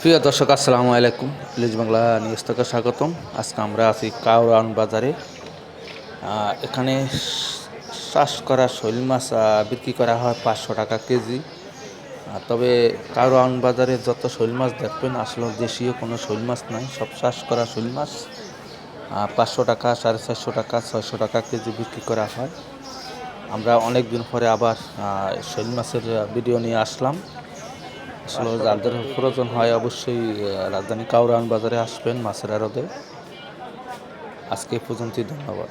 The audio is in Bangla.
প্রিয় দর্শক, আসসালামু আলাইকুম। প্লিজ বাংলা নিউজ থেকে স্বাগতম। আজকে আমরা আছি কাউরান বাজারে। এখানে চাষ করা শৈল মাছ বিক্রি করা হয় পাঁচশো টাকা কেজি। তবে কাউরান বাজারে যত শৈল মাছ দেখবেন, আসলে দেশীয় কোনো শৈল মাছ নাই। সব চাষ করা শৈল মাছ। পাঁচশো টাকা, সাড়ে চারশো টাকা, ছয়শো টাকা কেজি বিক্রি করা হয়। আমরা অনেক দিন পরে আবার শৈল মাছের ভিডিও নিয়ে আসলাম। আসলে যাদের প্রয়োজন হয় অবশ্যই রাজধানী কাউরান বাজারে আসবেন মাছের আরদে আজকে পর্যন্তই, ধন্যবাদ।